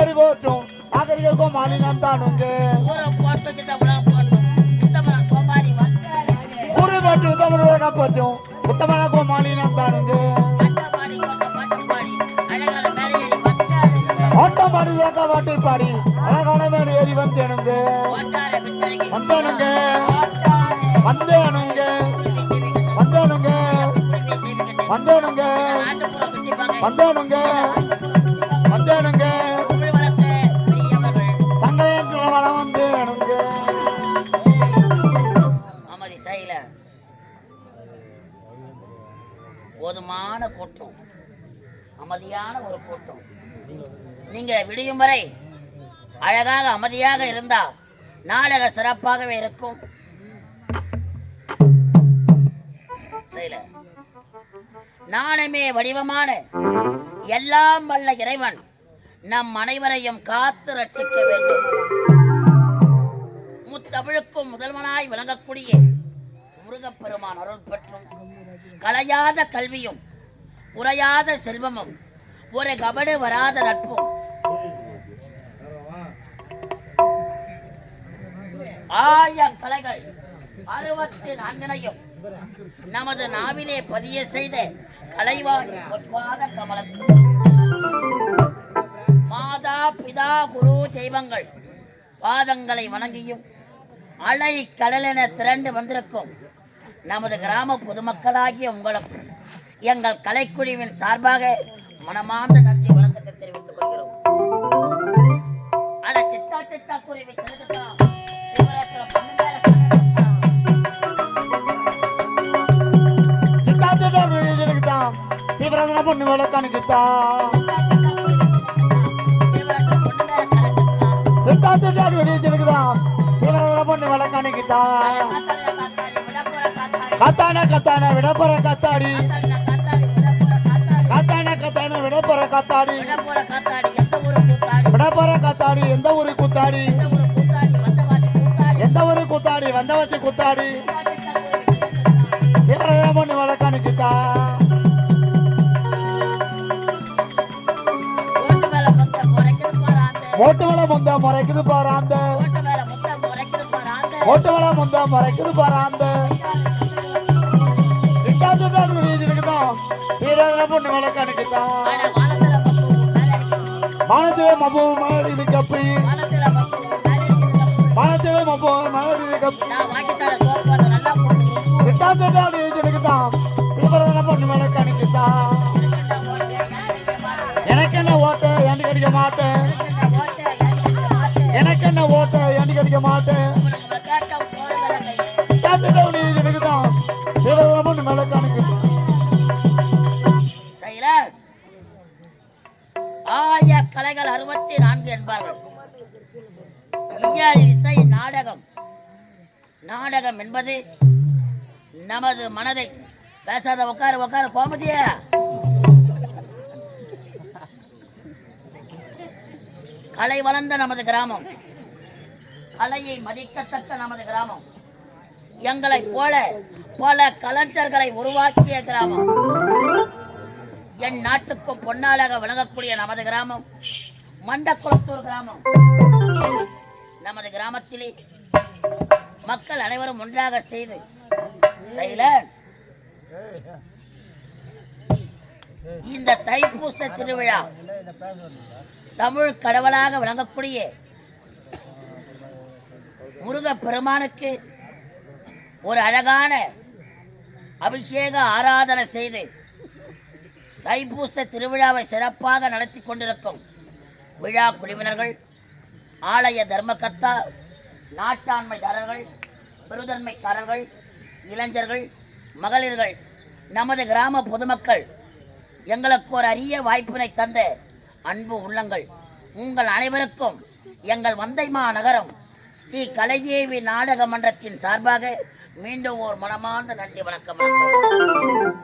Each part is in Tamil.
ఏడు కోట్లు ఆఖరికి ఒక మాలినంత నుండి ఊరు పట్టు తమరు పట్టు ఉత్తమనకు మాలినంత నుండి ஒட்ட பாடி ஏக்க வாட்டி பாடி அழகான மேடு ஏறி வந்தேனுங்க. வந்தோனுங்க. வந்தேனுங்க. வந்தோனுங்க. வந்தோனுங்க. அமைதியான ஒரு கூட்டம். நீங்க விடியும் வரை அழகாக அமைதியாக இருந்தால் நாடக சிறப்பாகவே இருக்கும். சைல. நாணமே வடிவமான எல்லாம் வல்ல இறைவன் நம் அனைவரையும் காத்து ரட்சிக்க வேண்டும். முத்தமிழுக்கும் முதல்வனாய் விளங்கக்கூடிய முருகப்பெருமான் அருள் பெற்றும் கலையாத கல்வியும் உறையாத செல்வமும் ஒரு கபடு வராத நட்பும். ஆய கலைகள் அறுபத்தி நான்கினையும் நமது நாவிலே பதிய செய்த கலைவாணி பொற்பாத கமலத்தில் மாதா பிதா குரு தெய்வங்கள் பாதங்களை வணங்கியும் அலை கடலென திரண்டு வந்திருக்கும் நமது கிராம பொதுமக்களாகிய உங்களுக்கு எங்கள் கலைக்குழுவின் சார்பாக மனமார்ந்த நன்றி வணக்கத்தை தெரிவித்துக் கொள்கிறோம் அட சித்தா சித்தா குருவி சிறுகுதா, சிவராத்திர பொன்னுமேல கனகத்தா. சிட்டாத்திட்ட வீடுதான் தீவிரமான பொண்ணு கனகத்தா. சிட்டாத்திட்ட வீடுதான் தீவிரமான பொண்ணு விளக்கணுக்குத்தான் காத்தாடி, காத்தாடி, விடப்புற காத்தாடி. எந்த ஊரு கூத்தாடி? எந்த ஊரு குத்தாடி? எந்த ஊரு கூத்தாடி? தீவிரமான பொண்ணு விளக்கணுக்குத்தான் ஓட்டு மேல முந்தா முறைக்குது பாரு அந்த ஓட்டு மேல முந்தா முறைக்குது பாரு அந்த சிட்டாத்திட்ட வீடுதான் தீவிரமான பொண்ணு விளக்கணுக்குத்தான் மானத்திலே மபோ மாடி கப்பி. மேல. மானத்திலே மபோ மாடி கப்பி. போட்டு உப்பு சிட்டாத்திட்ட வீடுதான் தீவிரமான பொண்ணு ஏன் பாரு. எனக்கு என்ன ஓட்ட? ஏண்டி கடிக்க மாட்டேன். எனக்கு என்ன ஓட்ட? ஏண்டி கடிக்க மாட்டேன்? நாடகம் என்பது நமது மனதை பேசாத உட்கார உட்கார கோமதிய. கலை வளர்ந்த நமது கிராமம். கலையை மதிக்கத்தக்க நமது கிராமம். எங்களைப் போல பல கலைஞர்களை உருவாக்கிய கிராமம். என் நாட்டுக்கும் பொன்னாளாக விளங்கக்கூடிய நமது கிராமம் மண்டக்குளத்தூர் கிராமம். நமது கிராமத்திலே மக்கள் அனைவரும் ஒன்றாக செய்து இந்த தைப்பூச திருவிழா தமிழ் கடவுளாக விளங்கக்கூடிய முருக பெருமானுக்கு ஒரு அழகான அபிஷேக ஆராதனை செய்து தைப்பூச திருவிழாவை சிறப்பாக நடத்தி கொண்டிருக்கும் விழா குழுவினர்கள் ஆலய தர்மகர்த்தா நாட்டாண்மைதாரர்கள் பெருதன்மைக்காரர்கள் இளைஞர்கள் மகளிர்கள் நமது கிராம பொதுமக்கள் எங்களுக்கு ஒரு அரிய வாய்ப்பினை தந்த அன்பு உள்ளங்கள். உங்கள் அனைவருக்கும் எங்கள் வந்தைமா நகரம் ஸ்ரீ கலைதேவி நாடக மன்றத்தின் சார்பாக மீண்டும் ஒரு மனமார்ந்த நன்றி வணக்கம் வணக்கம்.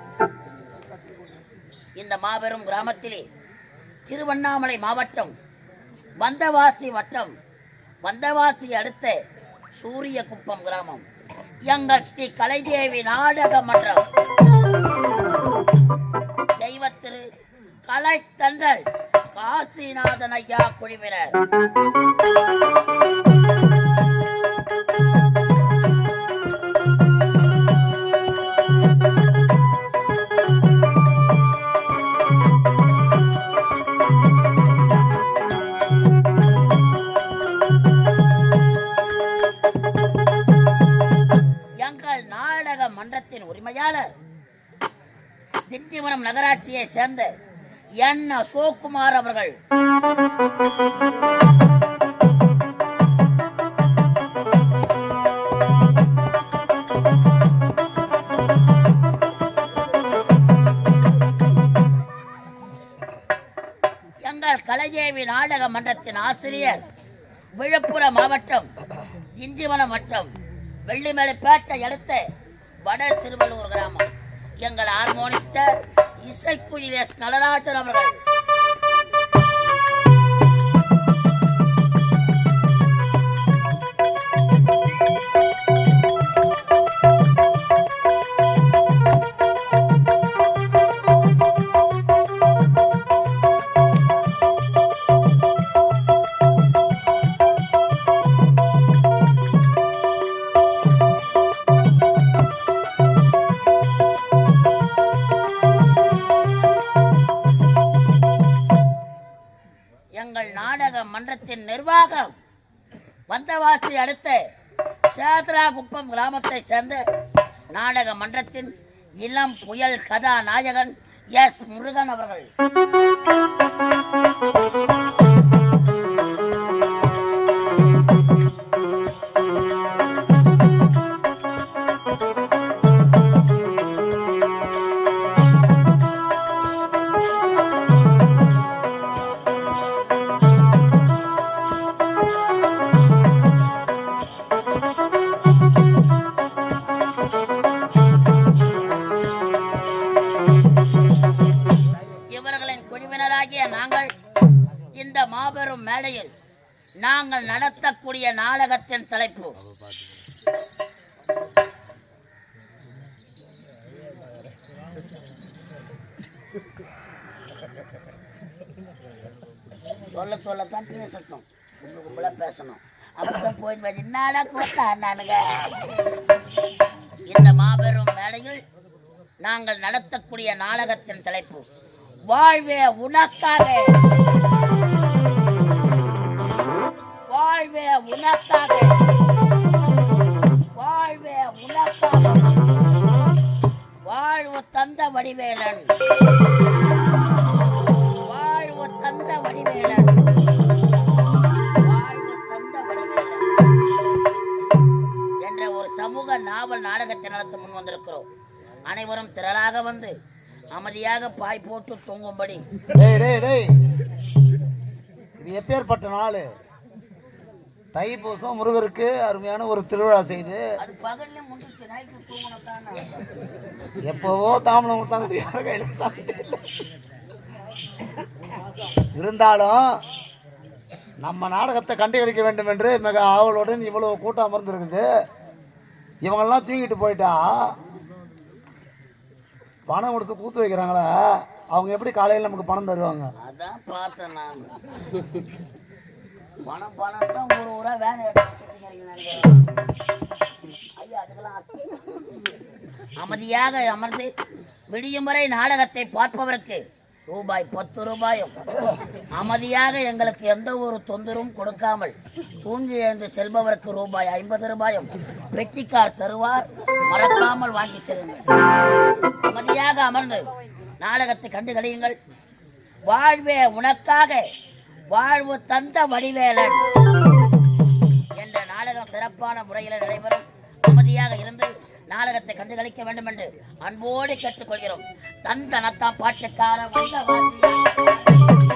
இந்த மாபெரும் கிராமத்திலே திருவண்ணாமலை மாவட்டம் வந்தவாசி வட்டம் வந்தவாசி அடுத்த சூரியகுப்பம் கிராமம். எங்கள் ஸ்ரீ கலைதேவி நாடக மன்றம். தெய்வத்திரு கலைத்தன்றல் காசிநாதன் ஐயா குழுவினர். பகுதியை சேர்ந்த என் அசோக்குமார் அவர்கள். எங்கள் கலைஜேவி நாடக மன்றத்தின் ஆசிரியர் விழுப்புரம் மாவட்டம் திண்டிவனம் வட்டம் வெள்ளிமலைப்பேட்டை அடுத்த வட சிறுவலூர் கிராமம். எங்கள் ஹார்மோனிஸ்டர் இசைக்குயில் எஸ் நடராஜன் அவர்கள். வந்தவாசி அடுத்த சேத்ராகுப்பம் கிராமத்தை சேர்ந்த நாடக மன்றத்தின் இளம் புயல் கதாநாயகன் எஸ் முருகன் அவர்கள். இந்த மாபெரும் மேடையில் நாங்கள் நடத்தக்கூடிய நாடகத்தின் தலைப்பு. சொல்ல சொல்லத்தான் பேசட்டும். கும்பல கும்பலாக பேசணும். அப்பதான் போய் பாரு, என்னடா கூட்டா நானுங்க இந்த மாபெரும் மேடையில் நாங்கள் நடத்தக்கூடிய நாடகத்தின் தலைப்பு. வாழ்வே உனக்காக. வாழ்வே உனக்காக. வாழ்வே உனக்காக. வாழ்வு தந்த வடிவேலன். வாழ்வு தந்த வடிவேலன். வாழ்வு தந்த வடிவேலன். என்ற ஒரு சமூக நாவல் நாடகத்தை நடத்த முன் வந்திருக்கிறோம். அனைவரும் திரளாக வந்து அமைதியாக பாய் போட்டு தூங்கும்படி. டேய் டேய் டேய். இது எப்பேற்பட்ட நாள்? தைப்பூசம் முருகருக்கு அருமையான ஒரு திருவிழா செய்து. எப்போவோ தாமலம் கொடுத்தாங்க யார் கையில. இருந்தாலும் நம்ம நாடகத்தை கண்டுகளிக்க வேண்டும் என்று மிக ஆவலுடன் இவ்வளவு கூட்டம் அமர்ந்திருக்குது. இவங்கெல்லாம் தூங்கிட்டு போயிட்டா? பணம் கொடுத்து கூத்து வைக்கிறாங்களா அவங்க எப்படி காலையில் நமக்கு பணம் தருவாங்க? அதான் பார்த்தேன் நான். பணம் பணம் தான் ஒரு ஊரா வேன் ஐயா அதுக்கெல்லாம் அமைதியாக அமர்ந்து விடியும் வரை நாடகத்தை பார்ப்பவருக்கு ரூபாய் பத்து ரூபாயும் அமைதியாக எங்களுக்கு எந்த ஒரு தொந்தரவும் கொடுக்காமல் தூங்கி எழுந்து செல்பவருக்கு ரூபாய் ஐம்பது ரூபாயும் வெற்றிக்கார் தருவார். மறக்காமல் வாங்கி செல்லுங்கள். அமைதியாக அமர்ந்து நாடகத்தை கண்டு கழியுங்கள் வாழ்வே உனக்காக வாழ்வு தந்த வடிவேலன் என்ற நாடகம் சிறப்பான முறையில் நடைபெறும். அமைதியாக இருந்து நாடகத்தை கண்டுகளிக்க வேண்டும் என்று அன்போடு கேட்டுக்கொள்கிறோம். தன் தனத்தான் பாட்டுக்கார வந்த வாத்தியார்.